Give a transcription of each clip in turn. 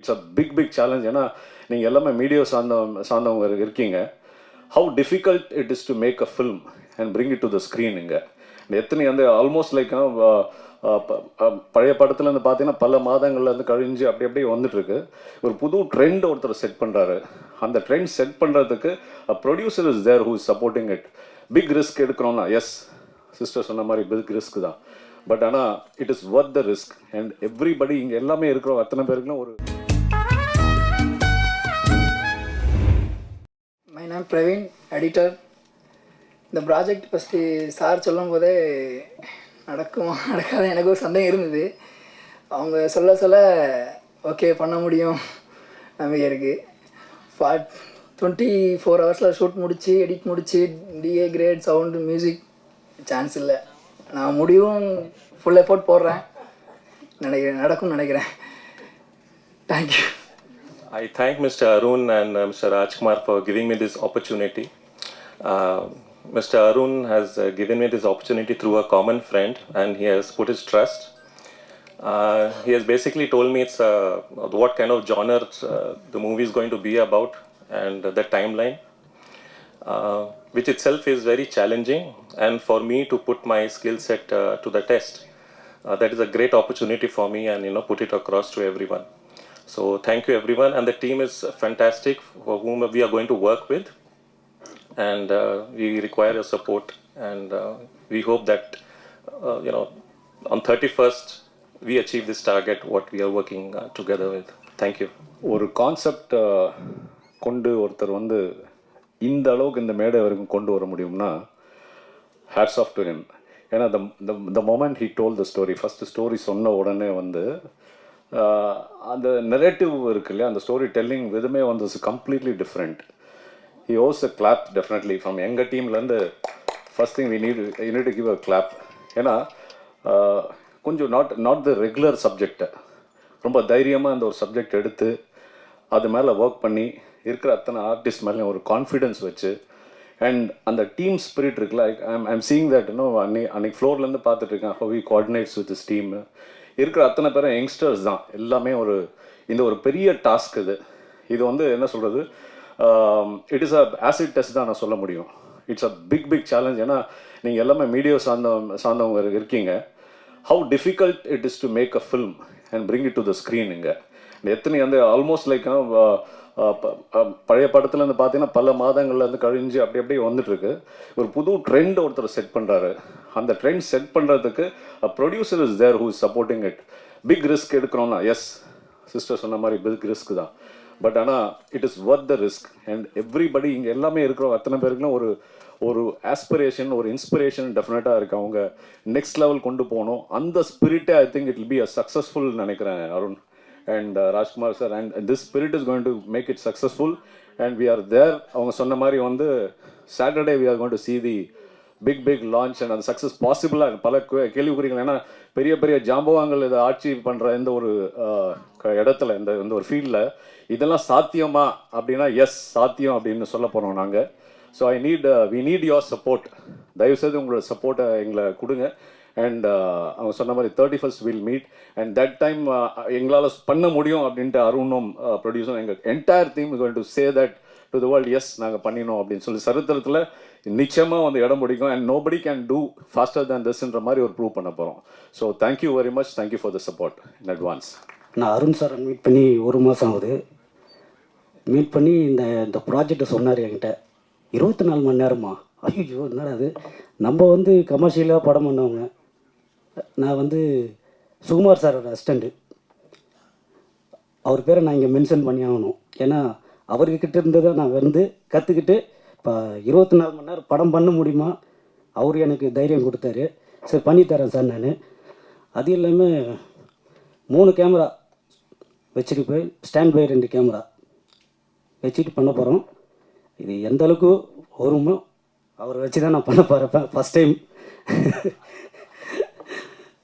It's a big big challenge ஏன்னா நீங்கள் எல்லாமே மீடியா சார்ந்த சார்ந்தவங்க இருக்கீங்க. How difficult it is to make a film and bring it to the screen இங்கே. எத்தனை வந்து ஆல்மோஸ்ட் லைக் பழைய படத்துலேருந்து பார்த்தீங்கன்னா பல மாதங்கள்ல இருந்து கழிஞ்சு அப்படி அப்படியே வந்துட்டுருக்கு. ஒரு புது ட்ரெண்ட் ஒருத்தர் செட் பண்ணுறாரு அந்த ட்ரெண்ட் செட் பண்ணுறதுக்கு producer is there who is supporting it big risk எடுக்கிறோம்னா S sister சொன்ன மாதிரி பிக் ரிஸ்க் தான். பட் ஆனால் it is worth the risk and everybody இங்கே எல்லாமே இருக்கிறோம் அத்தனை பேருக்குலாம் ஒரு மை பிரவீன் எடிட்டர் இந்த ப்ராஜெக்ட் ஃபஸ்ட்டு சார் சொல்லும் போதே நடக்குமா நடக்காத எனக்கு ஒரு சந்தேகம் இருந்தது. அவங்க சொல்ல சொல்ல ஓகே பண்ண முடியும் நம்பிக்கை இருக்குது ஃபார்ட் டுவெண்ட்டி ஃபோர் ஹவர்ஸில் ஷூட் முடித்து எடிட் முடித்து DA grade sound music chance இல்லை. நான் முடிவும் ஃபுல் எஃபோர்ட் போடுறேன். நினைக்கிறேன் நடக்கும்னு நினைக்கிறேன். Thank you I thank Mr. Arun and uh, Mr. Rajkumar for giving me this opportunity. Uh, Mr. Arun has uh, given me this opportunity through a common friend and he has put his trust. Uh, he has basically told me it's uh, what kind of genre uh, the movie is going to be about and the timeline, uh, which itself is very challenging. And for me to put my skill set uh, to the test, uh, that is a great opportunity for me and you know put it across to everyone. So thank you everyone, and the team is fantastic for whom we are going to work with, and uh, we require your support, and uh, we hope that uh, you know on 31st we achieve this target what we are working uh, together with. Thank you. ஒரு concept கொண்டு ஒருத்தர் வந்து இந்த அளவுக்கு இந்த மேடை வரைக்கும் கொண்டு வர முடியும்னா ஹேட்ஸ் ஆஃப் டு ஹிம் ஏன்னா the the moment he told the story first story சொன்ன உடனே வந்து ஆஹ், அந்த நெரேட்டிவ் இருக்கு இல்லையா? அந்த ஸ்டோரி டெல்லிங் விதமே வந்து completely different he owes a clap definitely from எங்கள் டீம்லேருந்து first thing we need you need give a clap ஏன்னா கொஞ்சம் நாட் நாட் த ரெகுலர் சப்ஜெக்டை ரொம்ப தைரியமாக அந்த ஒரு சப்ஜெக்ட் எடுத்து அது மேலே ஒர்க் பண்ணி இருக்கிற அத்தனை ஆர்டிஸ்ட் மேலே ஒரு கான்ஃபிடென்ஸ் வச்சு அண்ட் அந்த டீம் ஸ்பிரிட் இருக்குல்ல ஐம் ஐம் சீங் தட் இன்னும் அன்னை அன்னைக்கு ஃப்ளோர்லேருந்து பார்த்துட்ருக்கேன் how we coordinates with this team இருக்கிற அத்தனை பேரும் யங்ஸ்டர்ஸ் தான். எல்லாமே ஒரு இந்த ஒரு பெரிய டாஸ்க் இது. இது வந்து என்ன சொல்கிறது it is a acid test தான் நான் சொல்ல முடியும். It's a big big challenge ஏன்னா நீங்கள் எல்லாமே மீடியா சார்ந்த சார்ந்தவங்க இருக்கீங்க. How difficult it is to make a film and bring it to the screen இங்கே. எத்தனை வந்து ஆல்மோஸ்ட் லைக் பழைய படத்துலேருந்து பார்த்தீங்கன்னா பல மாதங்கள்ல இருந்து கழிஞ்சு அப்படி அப்படியே வந்துட்டு இருக்கு ஒரு புது ட்ரெண்ட் ஒருத்தர் செட் பண்ணுறாரு அந்த ட்ரெண்ட் செட் பண்ணுறதுக்கு producer is there who is supporting it big risk எடுக்கிறோம்னா S sister சொன்ன மாதிரி பிக் ரிஸ்க் தான். பட் ஆனால் it is worth the risk and everybody இங்கே எல்லாமே இருக்கிறோம் அத்தனை பேருக்குலாம் ஒரு ஒரு ஆஸ்பிரேஷன் ஒரு இன்ஸ்பிரேஷன் டெஃபினட்டாக இருக்குது அவங்க நெக்ஸ்ட் லெவல் கொண்டு போகணும். அந்த ஸ்பிரிட்டே I think it will be a successful நினைக்கிறேன் Arun. And Rajkumar sir and this spirit is going to make it successful and we are there அவங்க சொன்ன மாதிரி வந்து Saturday we are going to see the big big launch and அந்த success பாசிபிளாக பல K- கேள்விக்குறிகள். ஏன்னா பெரிய பெரிய ஜாம்பவாங்கள் இதை ஆட்சி பண்ணுற இந்த ஒரு க- இடத்துல இந்த இந்த ஒரு ஃபீல்டில் இதெல்லாம் சாத்தியமா அப்படின்னா எஸ் சாத்தியம் அப்படின்னு சொல்ல போகிறோம் நாங்கள் so I need we need your support தயவுசெய்து உங்களோட சப்போர்ட்டை எங்களை கொடுங்க. அண்ட் uh, அவங்க சொன்ன மாதிரி thirty first will meet and that time எங்களால் பண்ண முடியும் அப்படின்ட்டு அருணும் ப்ரொடியூசர் எங்கள் entire team going to say that to the world yes நாங்கள் பண்ணினோம் அப்படின்னு சொல்லி சரித்திரத்தில் நிச்சயமாக வந்து இடம் பிடிக்கும். And nobody can do faster than திஸ்ன்ற மாதிரி ஒரு ப்ரூவ் பண்ண போகிறோம் so thank you very much thank you for the support in advance நான் அருண் சாரை மீட் பண்ணி ஒரு மாதம் ஆகுது. மீட் பண்ணி இந்த இந்த ப்ராஜெக்டை சொன்னார் என்கிட்ட. இருபத்தி நாலு மணி நேரமா? ஐயோ என்னடா அது நம்ம வந்து கமர்ஷியலாக படம் பண்ணவங்க. நான் வந்து சுகுமார் சாரோட அசிஸ்டண்ட்டு அவர் பேரை நான் இங்கே மென்ஷன் பண்ணி ஆகணும். ஏன்னா அவர்கிட்ட இருந்ததை நான் வந்து கற்றுக்கிட்டு இப்போ இருபத்தி நாலு மணி நேரம் படம் பண்ண முடியுமா? அவர் எனக்கு தைரியம் கொடுத்தாரு. சரி பண்ணித்தரேன் சார் நான். அது இல்லாமல் மூணு கேமரா வச்சுட்டு போய் ஸ்டாண்ட் பை ரெண்டு கேமரா வச்சுட்டு பண்ண போகிறோம் இது எந்த அளவுக்கு வருமோ அவரை வச்சு தான் நான் பண்ண போகிறேன் ஃபஸ்ட் டைம்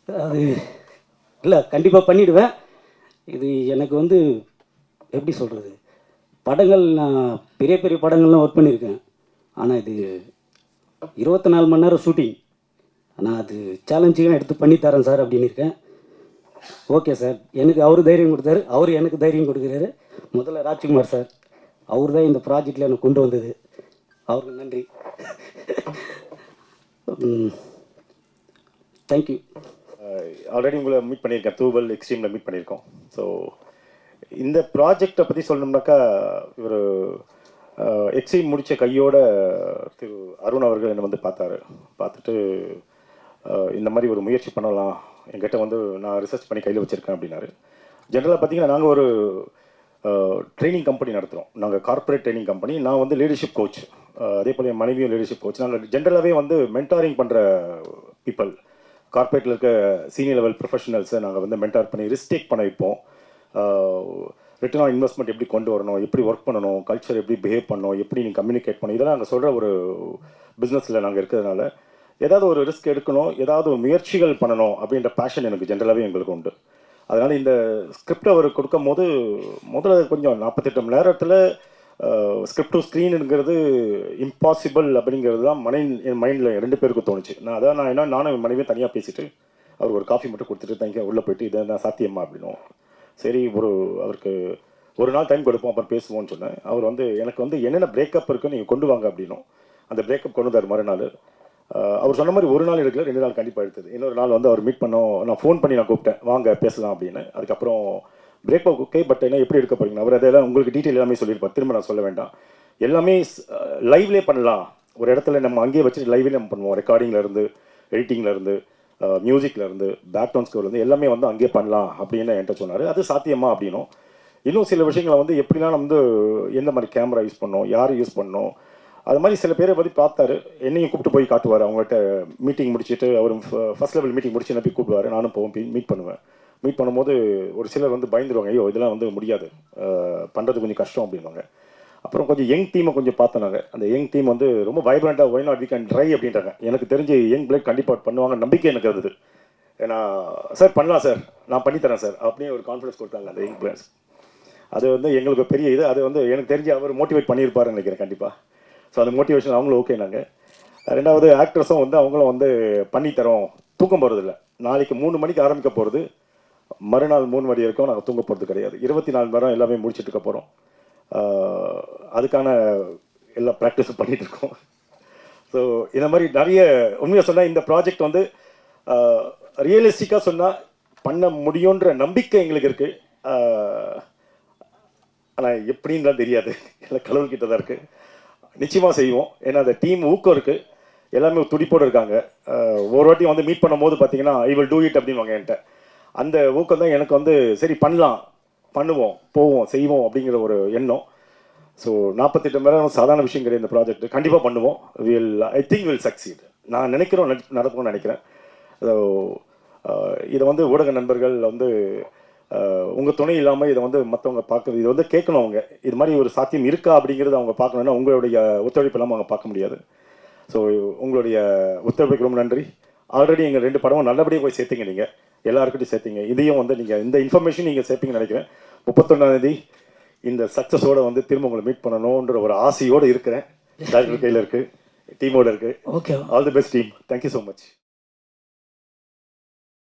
அது இல்லை கண்டிப்பாக பண்ணிவிடுவேன் இது எனக்கு வந்து எப்படி சொல்கிறது படங்கள் நான் பெரிய பெரிய படங்கள்லாம் ஒர்க் பண்ணியிருக்கேன். ஆனால் இது இருபத்தி நாலு மணி நேரம் ஷூட்டிங் ஆனால் அது சேலஞ்சிங்காக எடுத்து பண்ணித்தரேன் சார் அப்படின்னு இருக்கேன். ஓகே சார் எனக்கு அவர் தைரியம் கொடுத்தாரு. அவர் எனக்கு தைரியம் கொடுக்குறாரு. முதல்ல ராஜ்குமார் சார் அவர் தான் இந்த ப்ராஜெக்டில் எனக்கு கொண்டு வந்தது. அவருக்கு நன்றி. தேங்க்யூ ஆல்ரெடி உங்களை மீட் பண்ணியிருக்கேன். தூவல் எக்ஸ்ட்ரீமில் மீட் பண்ணியிருக்கோம். ஸோ இந்த ப்ராஜெக்டை பற்றி சொல்லணும்னாக்கா இவர் எக்ஸ்ட்ரீம் முடித்த கையோட திரு அருண் அவர்கள் என்னை வந்து பார்த்தாரு. பார்த்துட்டு இந்த மாதிரி ஒரு முயற்சி பண்ணலாம். என்கிட்ட வந்து நான் ரிசர்ச் பண்ணி கையில் வச்சுருக்கேன் அப்படின்னாரு. ஜென்ரலாக பார்த்தீங்கன்னா நாங்கள் ஒரு ட்ரைனிங் கம்பெனி நடத்துகிறோம் நாங்கள் கார்ப்பரேட் ட்ரைனிங் கம்பெனி நான் வந்து லீடர்ஷிப் கோச் அதே போல் என் மனைவியும் லீடர்ஷிப் கோச் நாங்கள் ஜென்ரலாகவே வந்து மென்டாரிங் பண்ணுற பீப்பிள் கார்பரேட்டில் இருக்க சீனியர் லெவல் ப்ரொஃபஷனல்ஸை நாங்கள் வந்து மென்டார் பண்ணி ரிஸ்டேக் பண்ண வைப்போம். ரிட்டர்ன் ஆன் இன்வெஸ்ட்மெண்ட் எப்படி கொண்டு வரணும் எப்படி ஒர்க் பண்ணணும் கல்ச்சர் எப்படி பிஹேவ் பண்ணணும் எப்படி நீங்கள் கம்யூனிகேட் பண்ணணும் இதெல்லாம் நாங்கள் சொல்கிற ஒரு பிஸ்னஸில் நாங்கள் இருக்கிறதுனால ஏதாவது ஒரு ரிஸ்க் எடுக்கணும் ஏதாவது ஒரு முயற்சிகள் பண்ணணும் அப்படின்ற பேஷன் எனக்கு ஜென்ரலாகவே எங்களுக்கு உண்டு. அதனால் இந்த ஸ்கிரிப்ட் அவர் கொடுக்கும் போது முதல்ல கொஞ்சம் நாற்பத்தெட்டு மணி நேரத்தில் ஸ்கிரிப்ட் டு ஸ்க்ரீனுங்கிறது இம்பாசிபிள் அப்படிங்கிறது தான் மனைவி என் மைண்டில் ரெண்டு பேருக்கும் தோணுச்சு. நான் அதான் நான் என்ன நானும் என் மனைவியும் தனியாக பேசிட்டு அவருக்கு ஒரு காஃபி மட்டும் கொடுத்துட்டு தேங்க்யூ உள்ளே போயிட்டு இதை நான் சாத்தியமா? அப்படின்னும் சரி ஒரு அவருக்கு ஒரு நாள் டைம் கொடுப்போம் அப்புறம் பேசுவோம்னு சொன்னேன். அவர் வந்து எனக்கு வந்து என்னென்ன பிரேக்கப் இருக்குன்னு நீங்கள் கொண்டு வாங்க அப்படின்னும். அந்த பிரேக்கப் கொண்டு வந்தார் மறுநாள். அவர் சொன்ன மாதிரி ஒரு நாள் எடுக்கல ரெண்டு நாள் கண்டிப்பாக எடுத்தது. இன்னொரு நாள் வந்து அவர் மீட் பண்ணோம். நான் ஃபோன் பண்ணி நான் கூப்பிட்டேன். வாங்க பேசலாம் அப்படின்னு. அதுக்கப்புறம் பிரேக்கப் ஓகே பட் என்ன எப்படி எடுக்க போறீங்க? அவர் அதெல்லாம் உங்களுக்கு டீட்டெயில் எல்லாமே சொல்லியிருப்பார். திரும்ப நான் சொல்ல வேண்டாம். எல்லாமே லைவ்லேயே பண்ணலாம். ஒரு இடத்துல நம்ம அங்கேயே வச்சுட்டு லைவ்லேயே நம்ம பண்ணுவோம். ரெக்கார்டிங்ல இருந்து எடிட்டிங்ல இருந்து மியூசிக்ல இருந்து பேக்ரவுண்ட் ஸ்கோர்ல இருந்து எல்லாமே வந்து அங்கேயே பண்ணலாம் அப்படின்னு என்கிட்ட சொன்னார். அது சாத்தியமா அப்படின்னும். இன்னும் சில விஷயங்களை வந்து எப்படிலாம் வந்து எந்த மாதிரி கேமரா யூஸ் பண்ணோம் யார் யூஸ் பண்ணோம் அது மாதிரி சில பேரை பற்றி பார்த்தாரு. என்னையும் கூப்பிட்டு போய் காட்டுவார். அவங்கள்ட்ட மீட்டிங் முடிச்சுட்டு அவர் ஃபர்ஸ்ட் லெவல் மீட்டிங் முடிச்சு என்ன போய் கூப்பிடுவார். நானும் போவோம் மீட் பண்ணுவேன். மீட் பண்ணும்போது ஒரு சிலர் வந்து பயந்துருவாங்க ஐயோ இதெல்லாம் வந்து முடியாது. பண்ணுறது கொஞ்சம் கஷ்டம் அப்படின்வாங்க அப்புறம் கொஞ்சம் யங் டீமை கொஞ்சம் பார்த்தோம் நாங்கள் அந்த யங் டீம் வந்து ரொம்ப வைப்ரண்ட்டாக why not we can try அப்படின்றாங்க. எனக்கு தெரிஞ்சு யங் பிளேட் கண்டிப்பாக பண்ணுவாங்க நம்பிக்கை எனக்கு இருந்தது. ஏன்னா சார் பண்ணலாம் சார். நான் பண்ணித்தரேன் சார். அப்படியே ஒரு கான்ஃபிடன்ஸ் கொடுத்தாங்க அந்த யங் பிளேயர்ஸ் அது வந்து எங்களுக்கு பெரிய இது. அது வந்து எனக்கு தெரிஞ்சு அவர் மோட்டிவேட் பண்ணியிருப்பாருன்னு நினைக்கிறேன் கண்டிப்பாக ஸோ அந்த மோட்டிவேஷன் அவங்களும் ஓகே நாங்கள் ரெண்டாவது ஆக்ட்ரஸும் வந்து அவங்களும் வந்து பண்ணித்தரோம் தூக்கம் போகிறதில்ல நாளைக்கு மூணு மணிக்கு ஆரம்பிக்க போகிறது மறுநாள் மூணு மணி வரைக்கும் நாங்கள் தூங்க போகிறது கிடையாது. இருபத்தி நாலு மணி நேரம் எல்லாமே முடிச்சிட்டு இருக்க போகிறோம் அதுக்கான எல்லா ப்ராக்டிஸும் பண்ணிகிட்டு இருக்கோம். ஸோ இந்த மாதிரி நிறைய உண்மையாக சொன்னால் இந்த ப்ராஜெக்ட் வந்து ரியலிஸ்டிக்காக சொன்னால் பண்ண முடியுன்ற நம்பிக்கை எங்களுக்கு இருக்குது ஆனால் எப்படின்லாம் தெரியாது. எல்லாம் கடவுள்கிட்ட தான் இருக்குது நிச்சயமாக செய்வோம். ஏன்னா அந்த டீம் ஊக்கம் இருக்குது எல்லாமே துடிப்போடு இருக்காங்க. ஒரு வாட்டி வந்து மீட் பண்ணும் போது பார்த்தீங்கன்னா ஐ வில் டூ இட் அப்படின்வாங்க என்கிட்ட. அந்த ஊக்கம் தான் எனக்கு வந்து சரி பண்ணலாம். பண்ணுவோம் போவோம் செய்வோம் அப்படிங்கிற ஒரு எண்ணம். ஸோ நாற்பத்தெட்டு மணி நேரம் சாதாரண விஷயம் கிடையாது இந்த ப்ராஜெக்ட் கண்டிப்பாக பண்ணுவோம். Will I think will succeed நான் நினைக்கிறோம் நட- நடக்கும்னு நினைக்கிறேன். ஸோ இதை வந்து ஊடக நண்பர்கள் வந்து உங்கள் துணை இல்லாமல் இதை வந்து மற்றவங்க பார்க்குறது இது வந்து கேட்கணும் அவங்க. இது மாதிரி ஒரு சாத்தியம் இருக்கா அப்படிங்கிறது அவங்க பார்க்கணுன்னா உங்களுடைய ஒத்துழைப்பு இல்லாமல் அவங்க பார்க்க முடியாது. ஸோ உங்களுடைய ஒத்துழைப்புக்கு ரொம்ப நன்றி. ஆல்ரெடி எங்கள் ரெண்டு படமும் நல்லபடியாக போய் சேர்த்துங்க நீங்கள் எல்லாருக்கிட்டையும் சேர்த்தீங்க. இதையும் வந்து நீங்கள் இந்த இன்ஃபர்மேஷன் நீங்கள் சேர்ப்பீங்கன்னு நினைக்கிறேன். முப்பத்தொன்னாந்தேதி இந்த சக்ஸஸோட வந்து திரும்ப உங்களை மீட் பண்ணணுன்ற ஒரு ஆசையோடு இருக்கிறேன். டாக்டர் கையில் இருக்குது டீமோட இருக்குது okay all the best team thank you so much